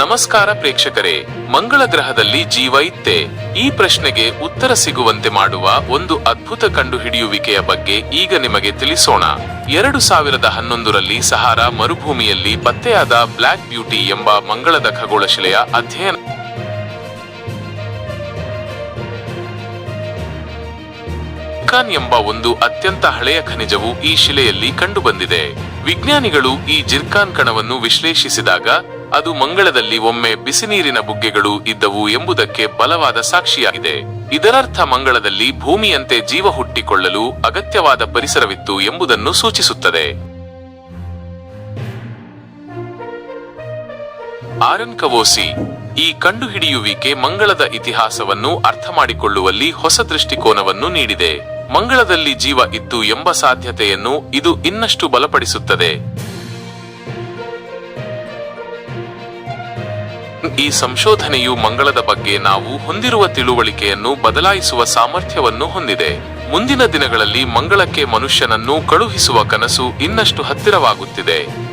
ನಮಸ್ಕಾರ ಪ್ರೇಕ್ಷಕರೇ, ಮಂಗಳ ಗ್ರಹದಲ್ಲಿ ಜೀವ ಇತ್ತೆ. ಈ ಪ್ರಶ್ನೆಗೆ ಉತ್ತರ ಸಿಗುವಂತೆ ಮಾಡುವ ಒಂದು ಅದ್ಭುತ ಕಂಡುಹಿಡಿಯುವಿಕೆಯ ಬಗ್ಗೆ ಈಗ ನಿಮಗೆ ತಿಳಿಸೋಣ. ಎರಡು ಸಾವಿರದ ಹನ್ನೊಂದರಲ್ಲಿ ಸಹಾರಾ ಮರುಭೂಮಿಯಲ್ಲಿ ಪತ್ತೆಯಾದ ಬ್ಲ್ಯಾಕ್ ಬ್ಯೂಟಿ ಎಂಬ ಮಂಗಳದ ಖಗೋಳಶಿಲೆಯ ಅಧ್ಯಯನ ಎಂಬ ಒಂದು ಅತ್ಯಂತ ಹಳೆಯ ಖನಿಜವು ಈ ಶಿಲೆಯಲ್ಲಿ ಕಂಡುಬಂದಿದೆ. ವಿಜ್ಞಾನಿಗಳು ಈ ಜಿರ್ಕಾನ್ ಕಣವನ್ನು ವಿಶ್ಲೇಷಿಸಿದಾಗ ಅದು ಮಂಗಳದಲ್ಲಿ ಒಮ್ಮೆ ಬಿಸಿನೀರಿನ ಬುಗ್ಗೆಗಳು ಇದ್ದವು ಎಂಬುದಕ್ಕೆ ಬಲವಾದ ಸಾಕ್ಷಿಯಾಗಿದೆ. ಇದರರ್ಥ ಮಂಗಳದಲ್ಲಿ ಭೂಮಿಯಂತೆ ಜೀವ ಹುಟ್ಟಿಕೊಳ್ಳಲು ಅಗತ್ಯವಾದ ಪರಿಸರವಿತ್ತು ಎಂಬುದನ್ನು ಸೂಚಿಸುತ್ತದೆ. ಆರನ್ ಕವೋಸಿ, ಈ ಕಂಡುಹಿಡಿಯುವಿಕೆ ಮಂಗಳದ ಇತಿಹಾಸವನ್ನು ಅರ್ಥ ಮಾಡಿಕೊಳ್ಳುವಲ್ಲಿ ಹೊಸ ದೃಷ್ಟಿಕೋನವನ್ನು ನೀಡಿದೆ. ಮಂಗಳದಲ್ಲಿ ಜೀವ ಇತ್ತು ಎಂಬ ಸಾಧ್ಯತೆಯನ್ನು ಇದು ಇನ್ನಷ್ಟು ಬಲಪಡಿಸುತ್ತದೆ. ಈ ಸಂಶೋಧನೆಯು ಮಂಗಳದ ಬಗ್ಗೆ ನಾವು ಹೊಂದಿರುವ ತಿಳುವಳಿಕೆಯನ್ನು ಬದಲಾಯಿಸುವ ಸಾಮರ್ಥ್ಯವನ್ನು ಹೊಂದಿದೆ. ಮುಂದಿನ ದಿನಗಳಲ್ಲಿ ಮಂಗಳಕ್ಕೆ ಮನುಷ್ಯನನ್ನು ಕಳುಹಿಸುವ ಕನಸು ಇನ್ನಷ್ಟು ಹತ್ತಿರವಾಗುತ್ತಿದೆ.